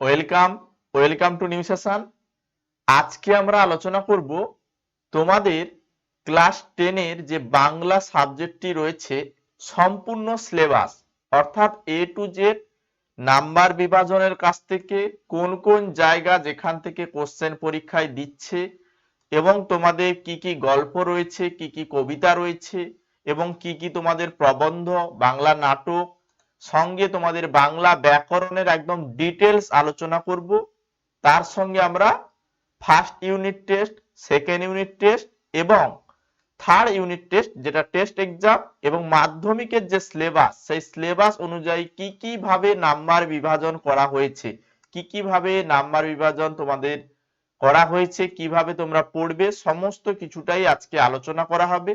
Welcome welcome to new session আজকে আমরা আলোচনা করব তোমাদের ক্লাস টেনের যে বাংলা সাবজেক্টটি রয়েছে, সম্পূর্ণ সিলেবাস অর্থাৎ এ টু জেড নাম্বার বিভাজনের কাছ থেকে কোন কোন জায়গা যেখান থেকে কোশ্চেন পরীক্ষায় দিচ্ছে, এবং তোমাদের কি কি গল্প রয়েছে, কি কি কবিতা রয়েছে, এবং কি কি তোমাদের প্রবন্ধ, বাংলা নাটক সঙ্গে তোমাদের বাংলা ব্যাকরণের একদম ডিটেলস আলোচনা করব। তার সঙ্গে আমরা first unit test second unit test এবং থার্ড ইউনিট টেস্ট যেটা টেস্ট এক্সাম এবং মাধ্যমিকের যে সিলেবাস সেই সিলেবাস অনুযায়ী কি কি ভাবে নাম্বার বিভাজন করা হয়েছে, কি কি ভাবে নাম্বার বিভাজন তোমাদের করা হয়েছে, কীভাবে তোমরা পড়বে, সমস্ত কিছুটাই আজকে আলোচনা করা হবে।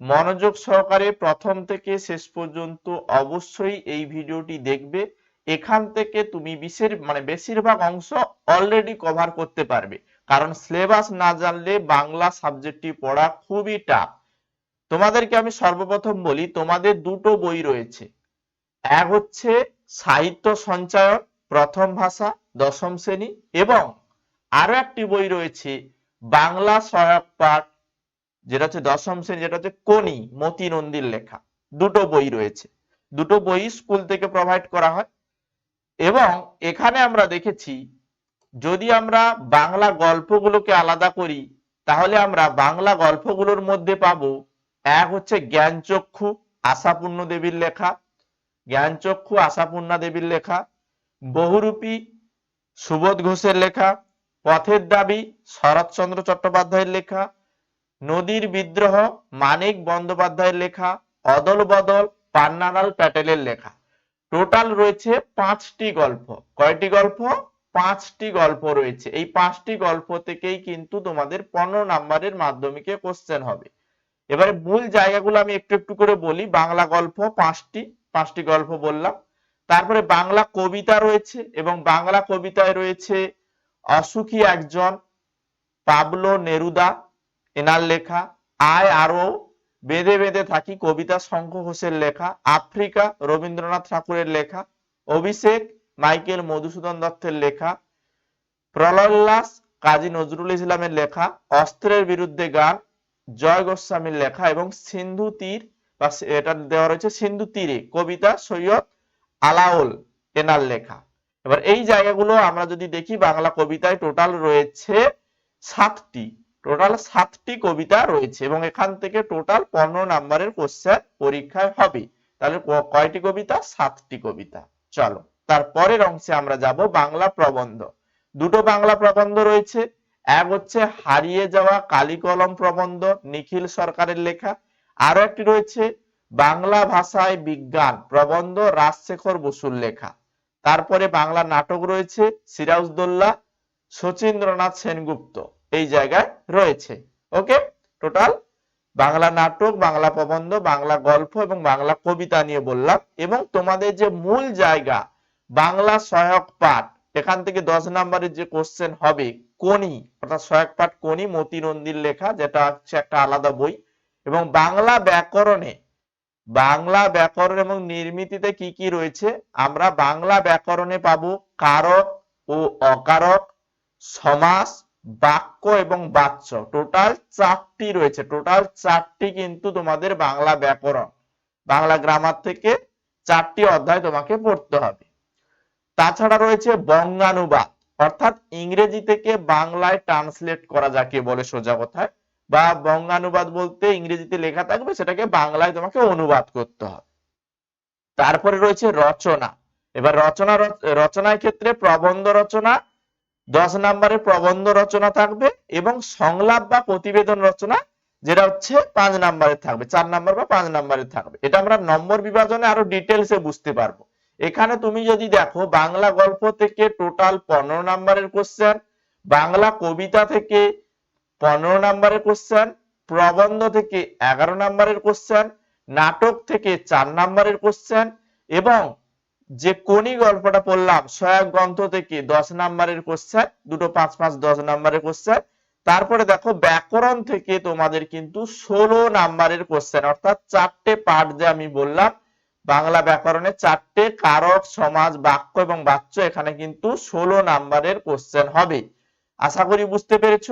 মনোযোগ সহকারে প্রথম থেকে শেষ পর্যন্ত অবশ্যই এই ভিডিওটি দেখবে। এখান থেকে তুমি বিশের মানে বেশিরভাগ অংশ অলরেডি কভার করতে পারবে। কারণ সিলেবাস না জানলে বাংলা সাবজেক্টটি পড়া খুবই টাফ তোমাদেরকে আমি সর্বপ্রথম বলি, তোমাদের দুটো বই রয়েছে। এক হচ্ছে সাহিত্য সঞ্চয়ন প্রথম ভাষা, দশম শ্রেণি এবং আরও একটি বই রয়েছে, বাংলা সহায়ক পাঠ যেটা হচ্ছে দশম শ্রেণি, যেটা হচ্ছে কোনি মতি নন্দীর লেখা। দুটো বই রয়েছে। দুটো বই স্কুল থেকে প্রোভাইড করা হয়। এবং এখানে আমরা দেখেছি, যদি আমরা বাংলা গল্পগুলোকে আলাদা করি, তাহলে আমরা বাংলা গল্পগুলোর মধ্যে পাবো, এক হচ্ছে জ্ঞানচক্ষু, আশাপূর্ণ দেবীর লেখা, জ্ঞানচক্ষু, আশাপূর্ণা দেবীর লেখা, বহুরূপী, সুবোধ ঘোষের লেখা, পথের দাবি, শরৎচন্দ্র চট্টোপাধ্যায়ের লেখা নদীর বিদ্রোহ, মানিক বন্দ্যোপাধ্যায়ের লেখা অদল বদল পান্নালাল প্যাটেলের লেখা। টোটাল রয়েছে পাঁচটি গল্প। কয়টি গল্প? পাঁচটি গল্প রয়েছে। এই পাঁচটি গল্প থেকেই কিন্তু তোমাদের পনেরো নাম্বারের মাধ্যমিকে কোশ্চেন হবে। এবারে মূল জায়গাগুলো আমি একটু একটু করে বলি। বাংলা গল্প পাঁচটি পাঁচটি গল্প বললাম। তারপরে বাংলা কবিতা রয়েছে এবং বাংলা কবিতায় রয়েছে, অসুখী একজন, পাবলো নেরুদা এনার লেখা, আয় আরও বেঁধে বেঁধে থাকি কবিতা শঙ্খ ঘোষের লেখা, আফ্রিকা রবীন্দ্রনাথ ঠাকুরের লেখা, অভিষেক মাইকেল মধুসূদন দত্তের লেখা প্রলয়োল্লাস কাজী নজরুল ইসলামের লেখা, অস্ত্রের বিরুদ্ধে গান, জয় গোস্বামীর লেখা এবং সিন্ধু তীর বা এটা দেওয়া রয়েছে সিন্ধু তীরে, কবিতা সৈয়দ আলাউল এনার লেখা। এবার এই জায়গাগুলো আমরা যদি দেখি, বাংলা কবিতায় টোটাল রয়েছে সাতটি। টোটাল সাতটি কবিতা রয়েছে এবং এখান থেকে টোটাল পনেরো নাম্বারের কোশ্চেন পরীক্ষায় হবে। তাহলে কয়টি কবিতা? সাতটি কবিতা। চলো তারপরের অংশে আমরা যাব বাংলা প্রবন্ধ। দুটো বাংলা প্রবন্ধ রয়েছে। এক হচ্ছে হারিয়ে যাওয়া কালি কলম প্রবন্ধ, নিখিল সরকারের লেখা। আরও একটি রয়েছে, বাংলা ভাষায় বিজ্ঞান, প্রবন্ধ রাজশেখর বসুর লেখা। তারপরে বাংলা নাটক রয়েছে, সিরাজদৌল্লা, শচীন্দ্রনাথ সেনগুপ্ত। এই জায়গায় রয়েছে। ওকে টোটাল বাংলা নাটক, বাংলা প্রবন্ধ, বাংলা গল্প এবং বাংলা কবিতা নিয়ে বললাম এবং তোমাদের যে মূল জায়গা, বাংলা সহায়ক পাঠ, এখান থেকে দশ নম্বরের যে কোশ্চেন হবে কোনি অর্থাৎ সহায়ক পাঠ কোনি মতি নন্দীর লেখা, যেটা হচ্ছে একটা আলাদা বই। এবং বাংলা ব্যাকরণে, বাংলা ব্যাকরণ এবং নির্মিতিতে কি কি রয়েছে, আমরা বাংলা ব্যাকরণে পাবো কারক ও অকারক, সমাস বাক্য এবং বাচ্য। টোটাল চারটি রয়েছে। টোটাল চারটি কিন্তু তোমাদের বাংলা ব্যাকরণ। বাংলা গ্রামার থেকে চারটি অধ্যায় তোমাকে পড়তে হবে। তাছাড়া রয়েছে বঙ্গানুবাদ। অর্থাৎ ইংরেজি থেকে বাংলায় ট্রান্সলেট করা যাকে বলে সোজা কথায়, বা বঙ্গানুবাদ বলতে ইংরেজিতে লেখা থাকবে, সেটাকে বাংলায় তোমাকে অনুবাদ করতে হবে। তারপরে রয়েছে রচনা। এবার রচনা রচ- রচনার ক্ষেত্রে প্রবন্ধ রচনা দশ নম্বরের প্রবন্ধ রচনা থাকবে এবং সংলাপ বা প্রতিবেদন রচনা যেটা হচ্ছে পাঁচ নম্বরের থাকবে, চার নম্বর বা পাঁচ নম্বরের থাকবে। এটা আমরা নম্বর বিভাজনে আরও ডিটেলসে বুঝতে পারব। এখানে তুমি যদি দেখো, বাংলা গল্প থেকে টোটাল পনেরো নম্বরের কোশ্চেন বাংলা কবিতা থেকে পনেরো নম্বরের কোশ্চেন প্রবন্ধ থেকে এগারো নম্বরের কোশ্চেন নাটক থেকে চার নম্বরের কোশ্চেন এবং যে কোনি গল্পটা পড়লাম সহায়ক গ্রন্থ থেকে দশ নম্বরের কোশ্চেন দুটো পাঁচ পাঁচ দশ নম্বরের কোশ্চেন তারপরে দেখো ব্যাকরণ থেকে তোমাদের কিন্তু ষোলো নাম্বারের কোশ্চেন অর্থাৎ চারটে পার্ট যে আমি বললাম, বাংলা ব্যাকরণে চারটে কারক, সমাজ, বাক্য এবং বাচ্য এখানে কিন্তু ষোলো নাম্বারের কোশ্চেন হবে। আশা করি বুঝতে পেরেছ?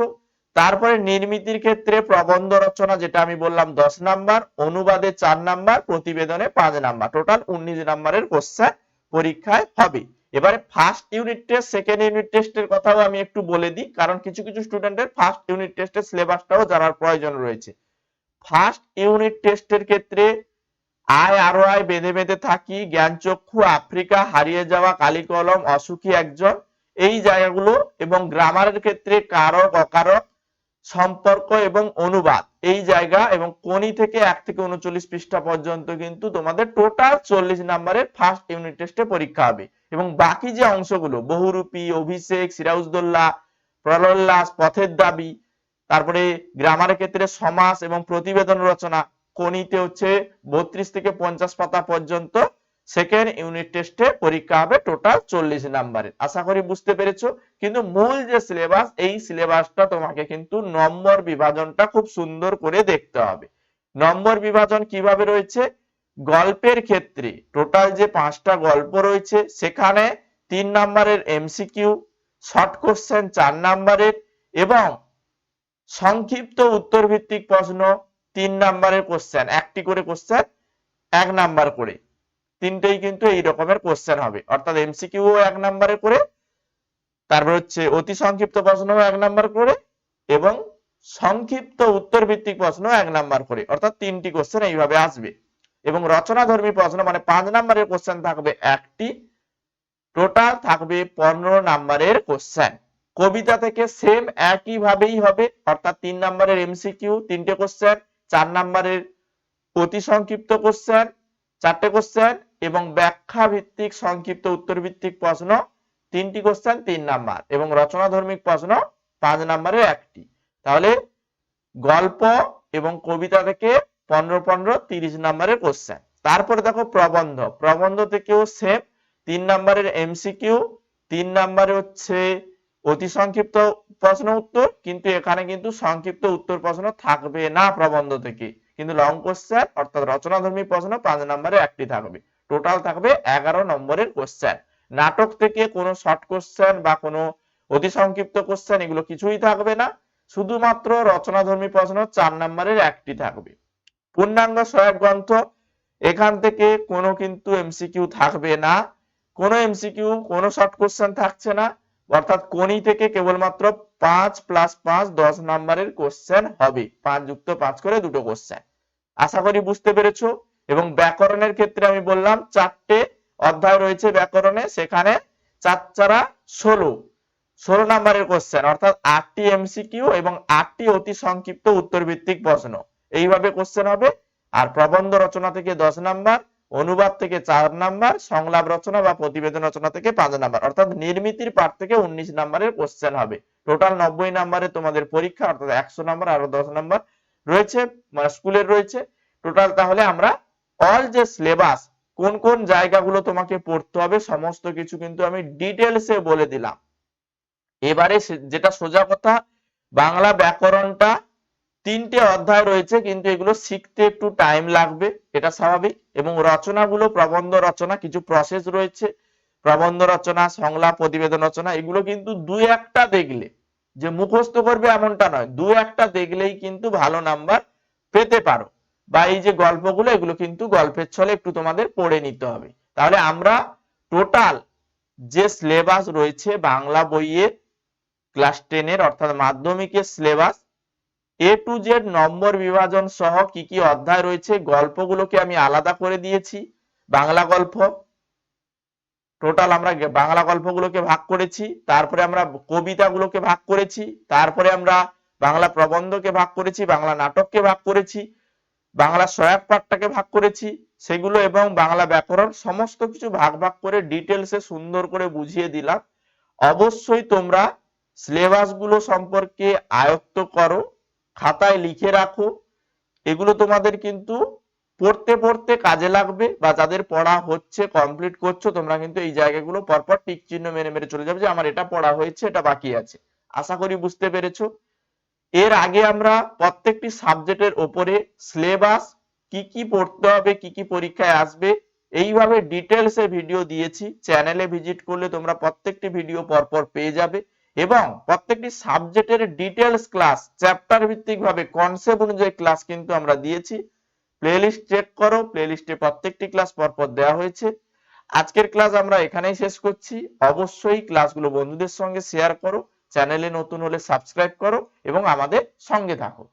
তারপরে নির্মিতির ক্ষেত্রে প্রবন্ধ রচনা, যেটা আমি বললাম দশ নাম্বার, অনুবাদে চার নাম্বার, প্রতিবেদনে পাঁচ নাম্বার, টোটাল উনিশ নাম্বারের কোশ্চেন পরীক্ষায় হবে। এবারে first unit test second unit টেস্টের কথাও আমি একটু বলে দিই, কারণ কিছু কিছু স্টুডেন্টের ফার্স্ট ইউনিট টেস্টের সিলেবাসটাও জানার প্রয়োজন রয়েছে। ফার্স্ট ইউনিট টেস্টের ক্ষেত্রে আয় আরও আয় বেঁধে বেঁধে থাকি জ্ঞানচক্ষু আফ্রিকা, হারিয়ে যাওয়া কালি কলম অসুখী একজন, এই জায়গাগুলো এবং গ্রামারের ক্ষেত্রে কারক, অকারক সম্পর্ক এবং অনুবাদ। এই জায়গা এবং কোনি থেকে এক থেকে উনচল্লিশ পৃষ্ঠা পর্যন্ত কিন্তু তোমাদের টোটাল চল্লিশ নাম্বারের ফার্স্ট ইউনিট টেস্টে পরীক্ষা হবে। এবং বাকি যে অংশগুলো, বহুরূপী, অভিষেক সিরাজদৌল্লা প্রলোল্লাস পথের দাবি, তারপরে গ্রামারের ক্ষেত্রে সমাস এবং প্রতিবেদন রচনা কোনিতে হচ্ছে বত্রিশ থেকে পঞ্চাশ পাতা পর্যন্ত সেকেন্ড ইউনিট টেস্টে পরীক্ষা হবে টোটাল চল্লিশ নাম্বারের আশা করি বুঝতে পেরেছ। কিন্তু মূল যে সিলেবাস এই সিলেবাসটা তোমাকে কিন্তু নম্বর বিভাজনটা খুব সুন্দর করে দেখতে হবে। নম্বর বিভাজন কীভাবে রয়েছে? গল্পের ক্ষেত্রে টোটাল যে পাঁচটা গল্প রয়েছে, সেখানে তিন নাম্বারের এমসিকিউ শর্ট কোশ্চেন চার নাম্বারের এবং সংক্ষিপ্ত উত্তর ভিত্তিক প্রশ্ন তিন নাম্বারের কোশ্চেন একটি করে কোশ্চেন এক নাম্বার করে। তিনটেই কিন্তু এই রকমের কোশ্চেন হবে। অর্থাৎ এমসিকিউ এক নাম্বারে করে, তারপর হচ্ছে অতি সংক্ষিপ্ত প্রশ্ন এক নাম্বার করে এবং সংক্ষিপ্ত উত্তর ভিত্তিক প্রশ্ন এক নাম্বার করে। অর্থাৎ তিনটি কোশ্চেন এইভাবে আসবে। এবং রচনাধর্মী প্রশ্ন মানে পাঁচ নাম্বারের কোশ্চেন থাকবে একটি। টোটাল থাকবে পনেরো নাম্বারের কোশ্চেন কবিতা থেকে সেম একই ভাবেই হবে। অর্থাৎ তিন নাম্বারের এমসিকিউ তিনটে কোশ্চেন চার নাম্বারের অতি সংক্ষিপ্ত কোশ্চেন চারটে কোশ্চেন এবং ব্যাখ্যা ভিত্তিক সংক্ষিপ্ত উত্তর ভিত্তিক প্রশ্ন তিনটি কোশ্চেন তিন নাম্বার এবং রচনাধর্মিক প্রশ্ন পাঁচ নাম্বারে একটি। তাহলে গল্প এবং কবিতা থেকে পনেরো পনেরো, তিরিশ নাম্বারের কোশ্চেন তারপরে দেখো প্রবন্ধ। প্রবন্ধ থেকেও সেম তিন নাম্বারের এমসিকিউ তিন নাম্বারে হচ্ছে অতি সংক্ষিপ্ত প্রশ্ন উত্তর, কিন্তু এখানে কিন্তু সংক্ষিপ্ত উত্তর প্রশ্ন থাকবে না প্রবন্ধ থেকে। কিন্তু লং কোশ্চেন অর্থাৎ রচনাধর্মী প্রশ্ন পাঁচ নাম্বারে একটি থাকবে। টোটাল থাকবে এগারো নম্বরের কোশ্চেন নাটক থেকে কোনো শর্ট কোশ্চেন বা কোনো অতি সংক্ষিপ্ত কোশ্চেন এগুলো কিছুই থাকবে না। শুধুমাত্র রচনাধর্মী প্রশ্ন চার নম্বরের একটি থাকবে। পূর্ণাঙ্গ সহায়ক গ্রন্থ, এখান থেকে কোনো কিন্তু এমসিকিউ থাকবে না। কোনো এমসিকিউ কোনো শর্ট কোশ্চেন থাকছে না। অর্থাৎ কোনি থেকে কেবলমাত্র পাঁচ প্লাস পাঁচ দশ নম্বরের কোশ্চেন হবে। পাঁচ যুক্ত পাঁচ করে দুটো কোশ্চেন আশা করি বুঝতে পেরেছ। এবং ব্যাকরণের ক্ষেত্রে আমি বললাম চারটে অধ্যায় রয়েছে ব্যাকরণে, সেখানে চার চারা ষোলো। ষোলো নম্বরের কোশ্চেন অর্থাৎ আটটি এমসিকিউ এবং আটটি অতি সংক্ষিপ্ত উত্তর ভিত্তিক প্রশ্ন। এইভাবে কোশ্চেন হবে। আর প্রবন্ধ রচনা থেকে দশ নাম্বার, অনুবাদ থেকে চার নাম্বার, সংলাপ রচনা বা প্রতিবেদন রচনা থেকে পাঁচ নাম্বার, অর্থাৎ নির্মিতির পাঠ থেকে উনিশ নাম্বারের কোশ্চেন হবে। টোটাল নব্বই নাম্বারে তোমাদের পরীক্ষা, অর্থাৎ একশো নাম্বার আরও দশ নাম্বার রয়েছে মানে স্কুলের রয়েছে। টোটাল তাহলে আমরা অল যে সিলেবাস কোন কোন জায়গাগুলো তোমাকে পড়তে হবে, সমস্ত কিছু কিন্তু আমি ডিটেলসে বলে দিলাম। এবারে যেটা সোজা কথা, বাংলা ব্যাকরণটা তিনটে অধ্যায় রয়েছে, কিন্তু এগুলো শিখতে একটু টাইম লাগবে, এটা স্বাভাবিক। এবং রচনাগুলো, প্রবন্ধ রচনা, কিছু প্রসেস রয়েছে, প্রবন্ধ রচনা, সংলাপ, প্রতিবেদন রচনা, এগুলো কিন্তু দুই একটা দেখলে, যে মুখস্থ করবে এমনটা নয়, দু একটা দেখলেই কিন্তু ভালো নাম্বার পেতে পারো। বা এই যে গল্পগুলো, এগুলো কিন্তু গল্পের ছলে একটু তোমাদের পড়ে নিতে হবে। তাহলে আমরা টোটাল যে সিলেবাস রয়েছে বাংলা বইয়ে ক্লাস টেনের অর্থাৎ মাধ্যমিকের syllabus A to Z number বিভাজন সহ কি কি অধ্যায় রয়েছে, গল্পগুলোকে আমি আলাদা করে দিয়েছি, বাংলা গল্প। টোটাল আমরা বাংলা গল্পগুলোকে ভাগ করেছি, তারপরে আমরা কবিতাগুলোকে ভাগ করেছি, তারপরে আমরা বাংলা প্রবন্ধকে ভাগ করেছি, বাংলা নাটককে ভাগ করেছি বাংলা সহায়ক পাঠটাকে ভাগ করেছি, সেগুলো এবং বাংলা ব্যাকরণ সমস্ত কিছু ভাগ ভাগ করে ডিটেলসে সুন্দর করে বুঝিয়ে দিলাম। অবশ্যই তোমরা সিলেবাসগুলো সম্পর্কে আয়ত্ত করো, খাতায় লিখে রাখো। এগুলো তোমাদের কিন্তু পড়তে পড়তে কাজে লাগবে বা যাদের পড়া হচ্ছে কমপ্লিট করছ, তোমরা কিন্তু এই জায়গাগুলো পরপর টিক চিহ্ন মেরে মেরে চলে যাবে যে আমার এটা পড়া হয়েছে, এটা বাকি আছে। আশা করি বুঝতে পেরেছ। এর আগে আমরা প্রত্যেকটি সাবজেক্টের ওপরে সিলেবাস কি কি পড়তে হবে, কি কি পরীক্ষায় আসবে, এইভাবে ডিটেলসে ভিডিও দিয়েছি। চ্যানেলে ভিজিট করলে তোমরা প্রত্যেকটি ভিডিও পরপর পেয়ে যাবে এবং প্রত্যেকটি সাবজেক্টের ডিটেলস ক্লাস চ্যাপ্টার ভিত্তিক ভাবে কনসেপ্ট অনুযায়ী ক্লাস কিন্তু আমরা দিয়েছি। প্লেলিস্ট চেক করো প্লেলিস্টে প্রত্যেকটি ক্লাস পরপর দেওয়া হয়েছে। আজকের ক্লাস আমরা এখানেই শেষ করছি। অবশ্যই ক্লাসগুলো বন্ধুদের সঙ্গে শেয়ার করো। চ্যানেলে নতুন হলে সাবস্ক্রাইব করো এবং আমাদের সঙ্গে থাকো